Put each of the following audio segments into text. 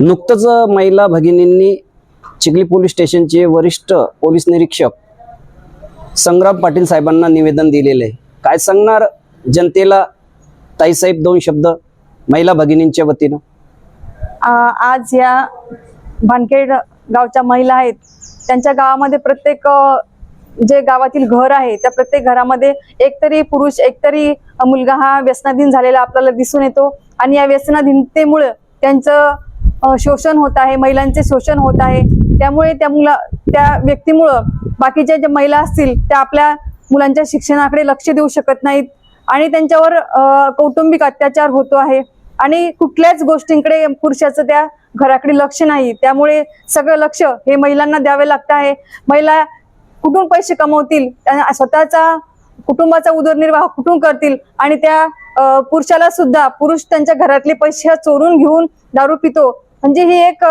नुकतंच महिला भगिनींनी चिखली पोलीस स्टेशनचे वरिष्ठ पोलीस निरीक्षक संग्राम पाटील साहेबांना निवेदन दिलेलं आहे. काय सांगणार जनतेला? ताईसाहेब दोन शब्द महिला भगिनींच्या वतीनं. आज या भानखेड गावच्या महिला आहेत. त्यांच्या गावामध्ये प्रत्येक जे गावातील घर आहे त्या प्रत्येक घरामध्ये एकतरी पुरुष एकतरी मुलगा हा व्यसनाधीन झालेला आपल्याला दिसून येतो. आणि या व्यसनाधीनतेमुळे त्यांचं शोषण होत आहे महिलांचे शोषण होत आहे. त्यामुळे त्या मुला त्या व्यक्तीमुळं बाकीच्या ज्या महिला असतील त्या आपल्या मुलांच्या शिक्षणाकडे लक्ष देऊ शकत नाहीत आणि त्यांच्यावर कौटुंबिक अत्याचार होतो आहे. आणि कुठल्याच गोष्टींकडे पुरुषाचं त्या घराकडे लक्ष नाही. त्यामुळे सगळं लक्ष हे महिलांना द्यावे लागतं आहे. महिला कुठून पैसे कमवतील? त्या स्वतःचा कुटुंबाचा उदरनिर्वाह कुठून करतील? आणि त्या पुरुषाला सुद्धा पुरुष त्यांच्या घरातले पैसे चोरून घेऊन दारू पितो म्हणजे ही एक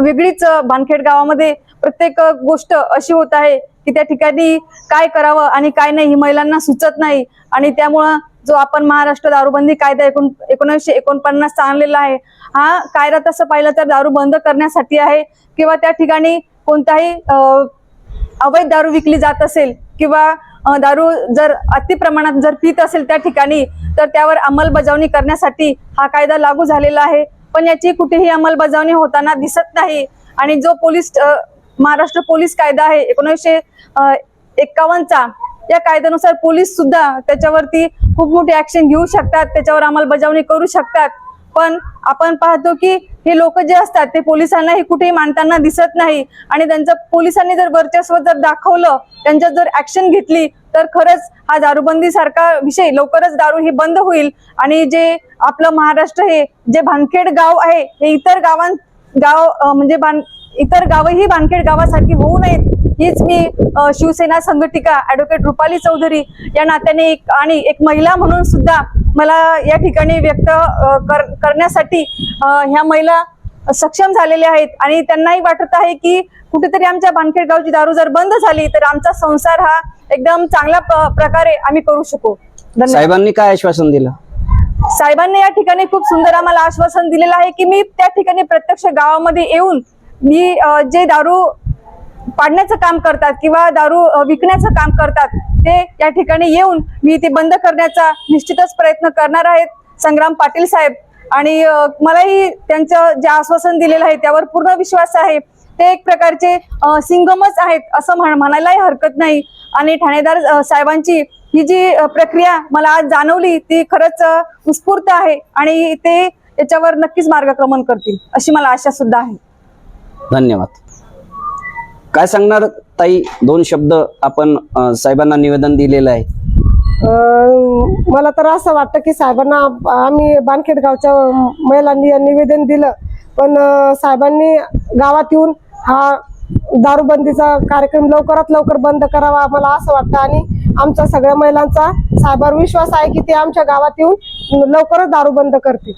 वेगळीच भानखेड गावामध्ये प्रत्येक गोष्ट अशी होत आहे की त्या ठिकाणी काय करावं आणि काय नाही ही महिलांना सुचत नाही. आणि त्यामुळं जो आपण महाराष्ट्र दारूबंदी कायदा एकोण एकोणीसशे एकोणपन्नास आणलेला आहे हा कायदा तसं पाहिलं तर दारू बंद करण्यासाठी आहे किंवा त्या ठिकाणी कोणताही अवैध दारू विकली जात असेल किंवा दारू जर अति प्रमाणात जर पित असेल त्या ठिकाणी तर त्यावर अंमलबजावणी करण्यासाठी हा कायदा लागू झालेला आहे. पण याची कुठेही अंमलबजावणी होताना दिसत नाही. आणि जो पोलीस महाराष्ट्र पोलीस कायदा आहे एकोणीसशे एक्कावन्नचा या कायद्यानुसार पोलीस सुद्धा त्याच्यावरती खूप मोठी ऍक्शन घेऊ शकतात त्याच्यावर अंमलबजावणी करू शकतात. पण आपण पाहतो की हे लोक जे असतात ते पोलिसांनाही कुठेही मानताना दिसत नाही. आणि त्यांचं पोलिसांनी जर वर्चस्व जर दाखवलं त्यांच्यात जर ऍक्शन घेतली तर खरंच हा दारूबंदी सारखा विषय लवकरच दारू ही बंद होईल. आणि जे आपलं महाराष्ट्र हे जे भानखेड गाव आहे हे इतर गावां गाव म्हणजे बां इतर गावही भानखेड गावासारखी होऊ नयेत हीच मी शिवसेना संघटिका ऍडव्होकेट रुपाली चौधरी या नात्याने एक आणि एक महिला म्हणून सुद्धा मला या ठिकाणी व्यक्त कर, करण्यासाठी ह्या महिला सक्षम झालेल्या आहेत. आणि त्यांनाही वाटत आहे की कुठेतरी आमच्या बानखेड गावची दारू जर बंद झाली तर आमचा संसार हा एकदम चांगल्या प्रकारे आम्ही करू शकू. साहेबांनी काय आश्वासन दिलं? साहेबांनी या ठिकाणी खूप सुंदर आम्हाला आश्वासन दिलेलं आहे की मी त्या ठिकाणी प्रत्यक्ष गावामध्ये येऊन मी जे दारू पाडण्याचं काम करतात किंवा दारू विकण्याचं काम करतात ते या ठिकाणी येऊन मी ते बंद करण्याचा निश्चितच प्रयत्न करणार आहेत. संग्राम पाटील साहेब आणि मलाही त्यांचं जे आश्वासन दिलेलं आहे त्यावर पूर्ण विश्वास आहे. ते एक प्रकारचे सिंगमच आहेत असं म्हणायलाही हरकत नाही. आणि ठाणेदार साहेबांची ही जी प्रक्रिया मला आज जाणवली ती खरंच उत्स्फूर्त आहे आणि ते याच्यावर नक्कीच मार्गक्रमण करतील अशी मला आशा सुद्धा आहे. धन्यवाद. काय सांगणार ताई? दोन शब्द आपण साहेबांना निवेदन दिलेलं आहे. मला तर असं वाटतं की साहेबांना आम्ही बानखेड गावच्या महिलांनी निवेदन दिलं. पण साहेबांनी गावात येऊन हा दारूबंदीचा कार्यक्रम लवकरात लवकर बंद करावा मला असं वाटतं. आणि आमच्या सगळ्या महिलांचा साहेबांवर विश्वास आहे की ते आमच्या गावात येऊन लवकरच दारू बंद करतील.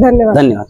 धन्यवाद. धन्यवाद.